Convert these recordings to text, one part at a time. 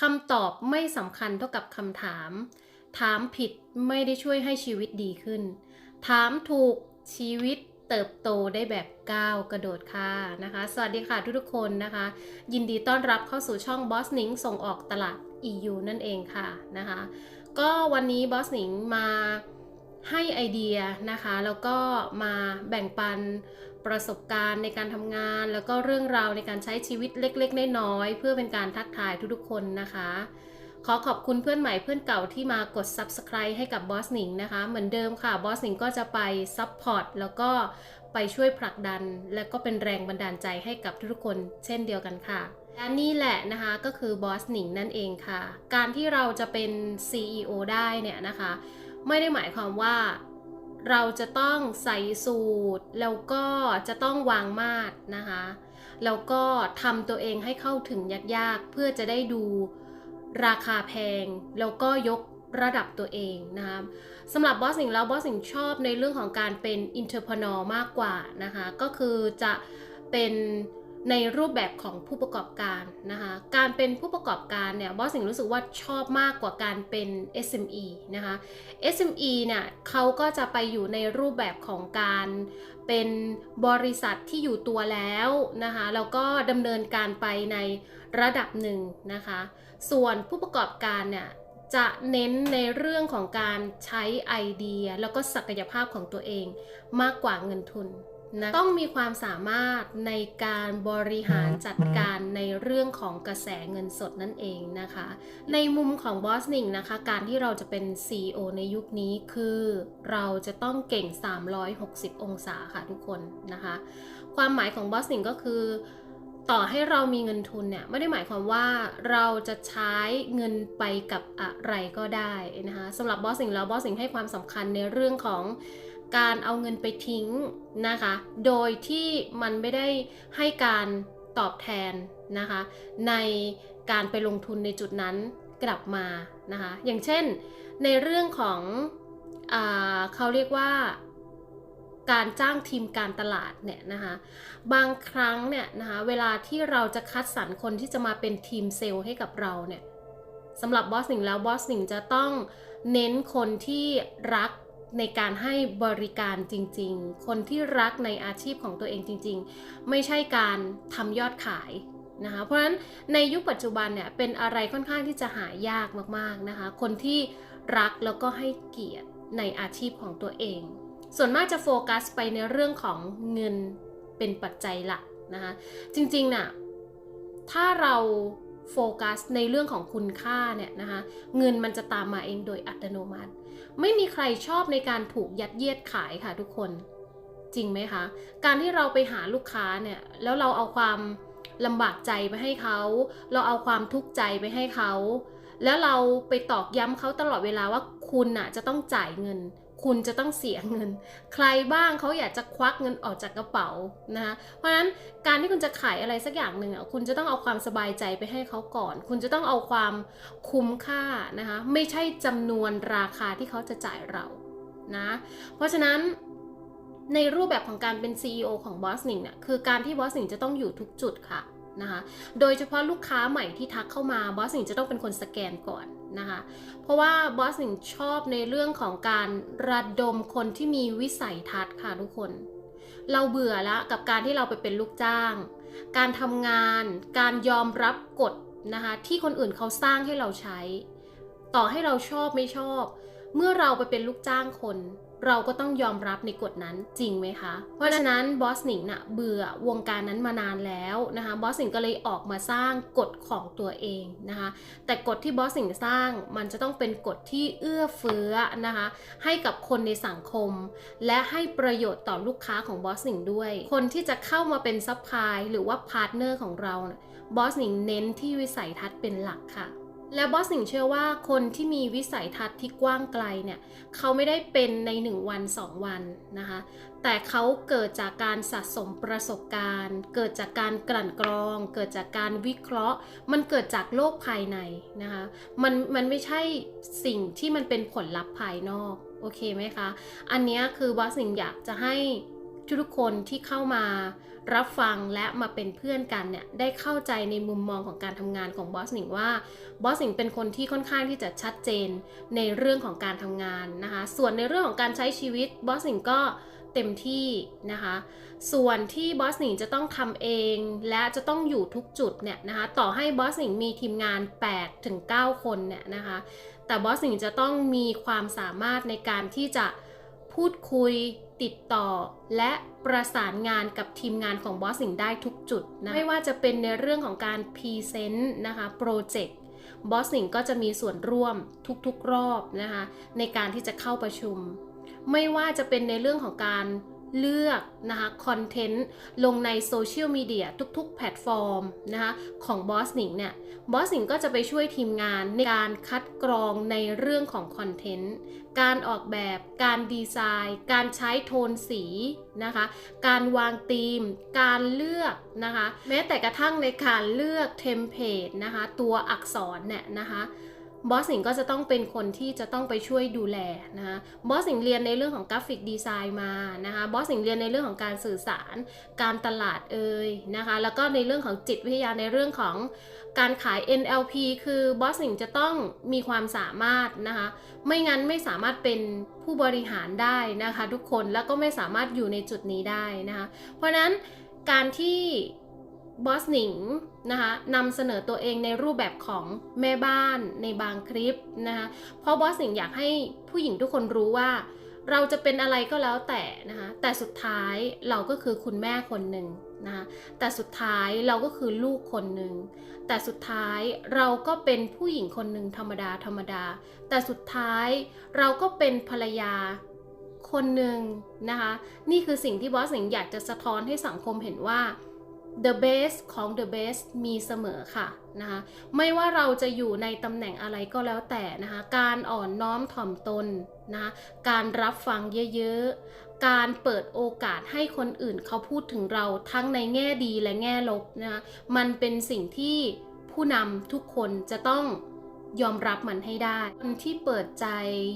คำตอบไม่สำคัญเท่ากับคำถาม ถามผิดไม่ได้ช่วยให้ชีวิตดีขึ้น ถามถูกชีวิตเติบโตได้แบบก้าวกระโดดค่ะนะคะ สวัสดีค่ะทุกๆคนนะคะ ยินดีต้อนรับเข้าสู่ช่องบอสนิงส่งออกตลาด EU นั่นเองค่ะนะคะ ก็วันนี้บอสนิงมา ให้ไอเดียนะคะ แล้วก็มาแบ่งปันประสบการณ์ในการทำงาน แล้วก็เรื่องราวในการใช้ชีวิตเล็กๆน้อยๆเพื่อเป็นการทักทายทุกๆคนนะคะ ขอขอบคุณเพื่อนใหม่เพื่อนเก่าที่มากด Subscribe ให้กับบอสหนิงนะคะ เหมือนเดิมค่ะบอสหนิงก็จะไปซัพพอร์ตแล้วก็ไปช่วยผลักดัน และก็เป็นแรงบันดาลใจให้กับทุกๆคน เช่นเดียวกันค่ะและนี่แหละนะคะก็คือบอสหนิงนั่นเองค่ะ การที่เราจะเป็น CEO ได้เนี่ยนะคะ ไม่ได้หมายความว่าเราจะต้องใส่สูตร แล้วก็จะต้องวางมาดนะคะ แล้วก็ทำตัวเองให้เข้าถึงยากๆ เพื่อจะได้ดูราคาแพง แล้วก็ยกระดับตัวเองนะคะสำหรับบอสสิงแล้วบอสสิงชอบในเรื่องของการเป็นอินเ r อร์พนอมากกว่านะคะ ก็คือจะเป็น ในรูปแบบของผู้ประกอบการนะคะการเป็นผู้ประกอบการเนี่ยบอสสิงรู้สึกว่าชอบมากกว่าการเป็น SME นะคะ SME เนี่ยเขาก็จะไปอยู่ในรูปแบบของการเป็นบริษัทที่อยู่ตัวแล้วนะคะแล้วก็ดำเนินการไปในระดับหนึ่งนะคะส่วนผู้ประกอบการเนี่ยจะเน้นในเรื่องของการใช้ไอเดีย แล้วก็ศักยภาพของตัวเองมากกว่าเงินทุน นะต้องมีความสามารถในการบริหารจัดการในเรื่องของกระแสเงินสดนั่นเองนะคะ ในมุมของบอสนิงนะคะ การที่เราจะเป็น CEO ในยุคนี้คือเราจะต้องเก่ง 360 องศาค่ะทุกคนนะคะ ความหมายของบอสนิงก็คือต่อให้เรามีเงินทุนเนี่ยไม่ได้หมายความว่าเราจะใช้เงินไปกับอะไรก็ได้นะคะสำหรับบอสสิงแล้วบอสสิงให้ความสำคัญในเรื่องของ การเอาเงินไปทิ้งนะคะ โดยที่มันไม่ได้ให้การตอบแทนนะคะ ในการไปลงทุนในจุดนั้นกลับมานะคะ อย่างเช่นในเรื่องของอเขาเรียกว่าการจ้างทีมการตลาดเนี่ยนะคะบางครั้งเนี่ยนะคะเวลาที่เราจะคัดสรรคนที่จะมาเป็นทีมเซลล์ให้กับเราเนี่ยสำหรับบอสหนิงแล้วบอสหนิงจะต้องเน้นคนที่รัก ในการให้บริการจริง ๆ คนที่รักในอาชีพของตัวเองจริง ๆ ไม่ใช่การทำยอดขายนะคะ เพราะฉะนั้นในยุคปัจจุบันเนี่ยเป็นอะไรค่อนข้างที่จะหายากมากๆนะคะ คนที่รักแล้วก็ให้เกียรติในอาชีพของตัวเอง ส่วนมากจะโฟกัสไปในเรื่องของเงินเป็นปัจจัยหลักนะคะจริงๆน่ะถ้าเราโฟกัสในเรื่องของคุณค่าเนี่ยนะคะเงินมันจะตามมาเองโดยอัตโนมัติ ไม่มีใครชอบในการถูกยัดเยียดขายค่ะทุกคน จริงไหมคะ การที่เราไปหาลูกค้าเนี่ย แล้วเราเอาความลำบากใจไปให้เขา เราเอาความทุกข์ใจไปให้เขา แล้วเราไปตอกย้ำเขาตลอดเวลาว่าคุณน่ะจะต้องจ่ายเงิน คุณจะต้องเสียเงิน ใครบ้างเขาอยากจะควักเงินออกจากกระเป๋านะคะเพราะฉะนั้นการที่คุณจะขายอะไรสักอย่างหนึ่งอะคุณจะต้องเอาความสบายใจไปให้เขาก่อน คุณจะต้องเอาความคุ้มค่านะคะไม่ใช่จำนวนราคาที่เขาจะจ่ายเรานะเพราะฉะนั้นในรูปแบบของการเป็น CEO ของบอสหนิงเนี่ยคือการที่บอสหนิงจะต้องอยู่ทุกจุดค่ะ นะคะ โดยเฉพาะลูกค้าใหม่ที่ทักเข้ามาบอสหนิงจะต้องเป็นคนสแกนก่อนนะคะ เพราะว่าบอสหนิงชอบในเรื่องของการระดมคนที่มีวิสัยทัศน์ค่ะทุกคน เราเบื่อละกับการที่เราไปเป็นลูกจ้าง การทำงาน การยอมรับกฎนะคะที่คนอื่นเขาสร้างให้เราใช้ ต่อให้เราชอบไม่ชอบ เมื่อเราไปเป็นลูกจ้างคน เราก็ต้องยอมรับในกฎนั้นจริงไหมคะ เพราะฉะนั้นบอสหนิงน่ะเบื่อวงการนั้นมานานแล้วนะคะบอสหนิงก็เลยออกมาสร้างกฎของตัวเองนะคะแต่กฎที่บอสสิงสร้างมันจะต้องเป็นกฎที่เอื้อเฟื้อนะคะให้กับคนในสังคม และให้ประโยชน์ต่อลูกค้าของบอสสิงด้วย คนที่จะเข้ามาเป็นซัพพลายหรือว่าพาร์ทเนอร์ของเราบอสสิงเน้นที่วิสัยทัศน์เป็นหลักค่ะ และบอสสิงเชื่อว่าคนที่มีวิสัยทัศน์ที่กว้างไกลเนี่ยเขาไม่ได้เป็นใน 1 วัน 2 วันนะคะ แต่เขาเกิดจากการสะสมประสบการณ์ เกิดจากการกลั่นกรอง เกิดจากการวิเคราะห์ มันเกิดจากโลกภายในนะคะมันมันไม่ใช่สิ่งที่มันเป็นผลลัพธ์ภายนอกโอเคไหมคะ อันนี้คือบอสสิงอยากจะให้ทุกคนที่เข้ามา รับฟังและมาเป็นเพื่อนกันเนี่ยได้เข้าใจในมุมมองของการทำงานของบอสหนิงว่าบอสหนิงเป็นคนที่ค่อนข้างที่จะชัดเจนในเรื่องของการทำงานนะคะส่วนในเรื่องของการใช้ชีวิตบอสหนิงก็เต็มที่นะคะส่วนที่บอสหนิงจะต้องทำเองและจะต้องอยู่ทุกจุดเนี่ยนะคะต่อให้บอสหนิงมีทีมงาน8ถึง9คนเนี่ยนะคะแต่บอสหนิงจะต้องมีความสามารถในการที่จะพูดคุย ติดต่อและประสานงานกับทีมงานของบอสหนิงได้ทุกจุดนะไม่ว่าจะเป็นในเรื่องของการพรีเซนต์นะคะโปรเจกต์บอสหนิงก็จะมีส่วนร่วมทุกๆรอบนะคะในการที่จะเข้าประชุม ไม่ว่าจะเป็นในเรื่องของการ เลือกนะคะคอนเทนต์ลงในโซเชียลมีเดียทุกๆ แพลตฟอร์มนะคะของบอสหนิงเนี่ยบอสหนิงก็จะไปช่วยทีมงานในการคัดกรองในเรื่องของคอนเทนต์การออกแบบการดีไซน์ การใช้โทนสีนะคะการวางธีม การเลือกนะคะแม้แต่กระทั่งในการเลือกเทมเพลตนะคะตัวอักษรเนี่ยนะคะ บอสสิงก็จะต้องเป็นคนที่จะต้องไปช่วยดูแลนะคะบอสสิงเรียนในเรื่องของกราฟิกดีไซน์มานะคะบอสสิงเรียนในเรื่องของการสื่อสาร การตลาดเอ่ยนะคะแล้วก็ในเรื่องของจิตวิทยาในเรื่องของการขาย NLP คือบอสสิงจะต้องมีความสามารถนะคะไม่งั้นไม่สามารถเป็นผู้บริหารได้นะคะทุกคนแล้วก็ไม่สามารถอยู่ในจุดนี้ได้นะคะเพราะนั้นการที่ บอสหนิงนะคะนำเสนอตัวเองในรูปแบบของแม่บ้านในบางคลิปนะคะเพราะบอสหนิงอยากให้ผู้หญิงทุกคนรู้ว่า เราจะเป็นอะไรก็แล้วแต่นะคะแต่สุดท้ายเราก็คือคุณแม่คนหนึ่งนะคะแต่สุดท้ายเราก็คือลูกคนหนึ่งแต่สุดท้ายเราก็เป็นผู้หญิงคนหนึ่งธรรมดาธรรมดา แต่สุดท้ายเราก็เป็นภรรยาคนหนึ่งนะคะ นี่คือสิ่งที่บอสหนิงอยากจะสะท้อนให้สังคมเห็นว่า the best ของ the best มีเสมอค่ะนะคะไม่ว่าเราจะอยู่ในตำแหน่งอะไรก็แล้วแต่นะคะการอ่อนน้อมถ่อมตนนะะการรับฟังเยอะๆ การเปิดโอกาสให้คนอื่นเขาพูดถึงเราทั้งในแง่ดีและแง่ลบนะคะมันเป็นสิ่งที่ผู้นำทุกคนจะต้องยอมรับมันให้ได้ คนที่เปิดใจ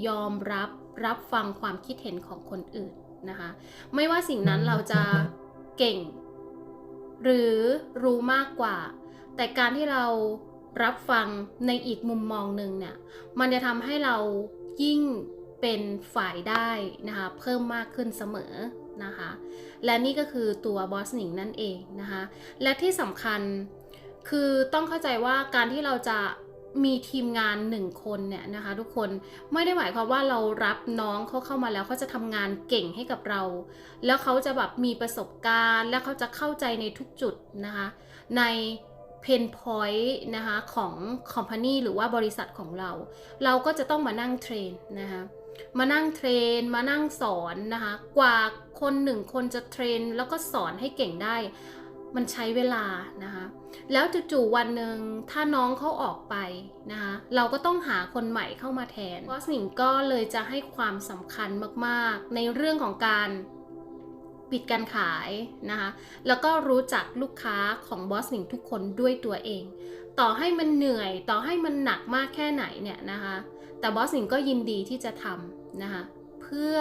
ยอมรับรับฟังความคิดเห็นของคนอื่นนะคะไม่ว่าสิ่งนั้นเราจะเก่ง หรือรู้มากกว่า แต่การที่เรารับฟังในอีกมุมมองหนึ่งเนี่ย มันจะทำให้เรายิ่งเป็นฝ่ายได้นะคะ เพิ่มมากขึ้นเสมอนะคะ และนี่ก็คือตัวบอสหนิงนั่นเองนะคะ และที่สำคัญคือต้องเข้าใจว่าการที่เราจะ มีทีมงานหนึ่งคนเนี่ยนะคะ ทุกคนไม่ได้หมายความว่าเรารับน้องเขาเข้ามาแล้วเขาจะทำงานเก่งให้กับเรา แล้วเขาจะแบบมีประสบการณ์ และเขาจะเข้าใจในทุกจุดนะคะ ในเพนพอยต์นะคะของคอมพานีหรือว่าบริษัทของเรา เราก็จะต้องมานั่งเทรนนะคะ มานั่งเทรน มานั่งสอนนะคะ กว่าคนหนึ่งคนจะเทรน แล้วก็สอนให้เก่งได้ มันใช้เวลานะคะ แล้วจู่ๆวันหนึ่งถ้าน้องเขาออกไปนะคะ เราก็ต้องหาคนใหม่เข้ามาแทนบอสหนิงก็เลยจะให้ความสำคัญมากๆ ในเรื่องของการปิดการขายนะคะ แล้วก็รู้จักลูกค้าของบอสหนิงทุกคนด้วยตัวเอง ต่อให้มันเหนื่อย ต่อให้มันหนักมากแค่ไหนเนี่ยนะคะ แต่บอสหนิงก็ยินดีที่จะทำนะคะ เพื่อ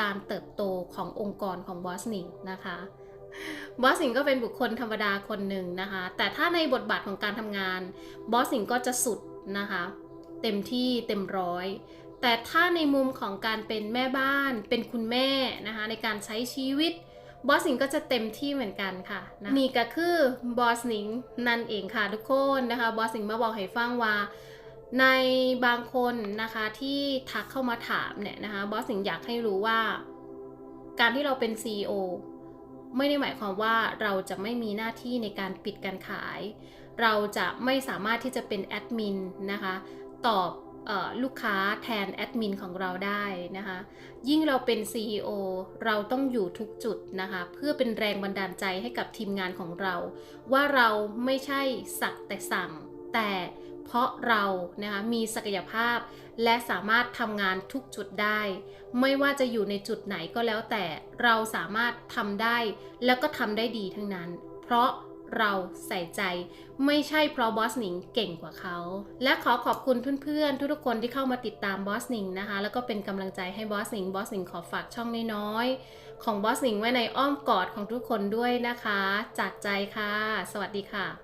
การเติบโตขององค์กรของบอสหนิงนะคะ บอสสิงก็เป็นบุคคลธรรมดาคนหนึ่งนะคะ แต่ถ้าในบทบาทของการทำงาน บอสสิงก็จะสุดนะคะ เต็มที่เต็มร้อย แต่ถ้าในมุมของการเป็นแม่บ้าน เป็นคุณแม่นะคะ ในการใช้ชีวิต บอสสิงก็จะเต็มที่เหมือนกันค่ะนะนี่ก็คือบอสสิงนั่นเองค่ะทุกคนนะคะ บอสสิงมาบอกให้ฟังว่าในบางคนนะคะที่ทักเข้ามาถามเนี่ยนะคะบอสสิงอยากให้รู้ว่า การที่เราเป็น CEO ไม่ได้หมายความว่าเราจะไม่มีหน้าที่ในการปิดการขาย เราจะไม่สามารถที่จะเป็นแอดมินนะคะ ตอบออลูกค้าแทนแอดมินของเราได้นะคะ ยิ่งเราเป็น CEO เราต้องอยู่ทุกจุดนะคะ เพื่อเป็นแรงบันดาลใจให้กับทีมงานของเรา ว่าเราไม่ใช่สักแต่สั่งแต่ เพราะเรานะคะมีศักยภาพ และสามารถทำงานทุกจุดได้ ไม่ว่าจะอยู่ในจุดไหนก็แล้วแต่เราสามารถทำได้ แล้วก็ทำได้ดีทั้งนั้น เพราะเราใส่ใจ ไม่ใช่เพราะบอสหนิงเก่งกว่าเขา และขอขอบคุณเพื่อนๆ ทุกๆคนที่เข้ามาติดตามบอสหนิงนะคะ แล้วก็เป็นกำลังใจให้บอสหนิงบอสหนิงขอฝากช่องน้อยๆของบอสหนิงไว้ในอ้อมกอดของทุกคนด้วยนะคะ จากใจค่ะ สวัสดีค่ะ